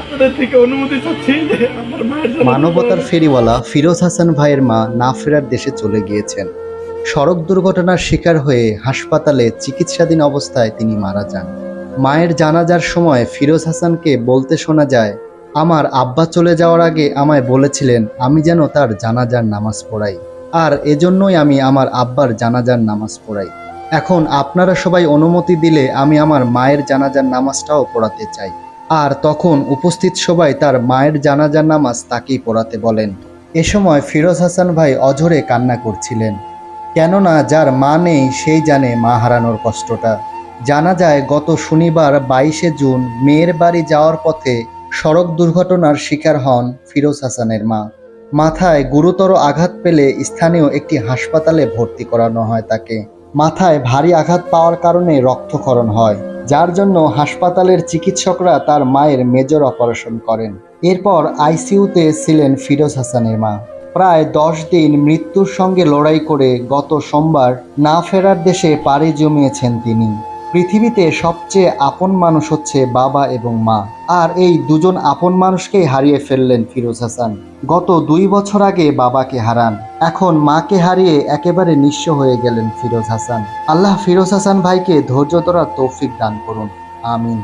আপনাদের থেকে অনুমতি চাচ্ছি মানবতার ফেরিওয়ালা ফিরোজ হাসান ভাইয়ের মা না ফেরার দেশে চলে গিয়েছেন। সড়ক দুর্ঘটনার শিকার হয়ে হাসপাতালে চিকিৎসাধীন অবস্থায় তিনি মারা যান। মায়ের জানাজার সময় ফিরোজ হাসানকে বলতে শোনা যায় আমার আব্বা চলে যাওয়ার আগে আমায় বলেছিলেন আমি যেন তার জানাজার নামাজ পড়াই। আর এজন্যই আমি আমার আব্বার জানাজার নামাজ পড়াই। এখন আপনারা সবাই অনুমতি দিলে আমি আমার মায়ের জানাজার নামাজটাও পড়াতে চাই। আর তখন উপস্থিত সবাই তার মায়ের জানাজার নামাজ তাকেই পড়াতে বলেন। এ সময় ফিরোজ হাসান ভাই অঝরে কান্না করছিলেন। কেননা যার মা নেই, সেই জানে মা হারানোর কষ্টটা। জানা যায় গত শনিবার বাইশে জুন মেয়ের বাড়ি যাওয়ার পথে সড়ক দুর্ঘটনার শিকার হন ফিরোজ হাসানের মা। মাথায় গুরুতর আঘাত পেলে স্থানীয় একটি হাসপাতালে ভর্তি করানো হয় তাকে। মাথায় ভারী আঘাত পাওয়ার কারণে রক্তক্ষরণ হয়। যার জন্য হাসপাতালের চিকিৎসকরা তার মায়ের মেজর অপারেশন করেন। এরপর আইসিইউতে ছিলেন ফিরোজ হাসানের মা। প্রায় দশ দিন মৃত্যুর সঙ্গে লড়াই করে গত সোমবার না ফেরার দেশে পাড়ি জমিয়েছেন তিনি। পৃথিবীতে সবচেয়ে আপন মানুষ হচ্ছে বাবা এবং মা। আর এই দুজন আপন মানুষকেই হারিয়ে ফেললেন ফিরোজ হাসান। গত দুই বছর আগে বাবাকে হারান। এখন মাকে হারিয়ে একেবারে নিঃস্ব হয়ে গেলেন ফিরোজ হাসান। আল্লাহ ফিরোজ হাসান ভাইকে ধৈর্য ধরার তৌফিক দান করুন। আমিন।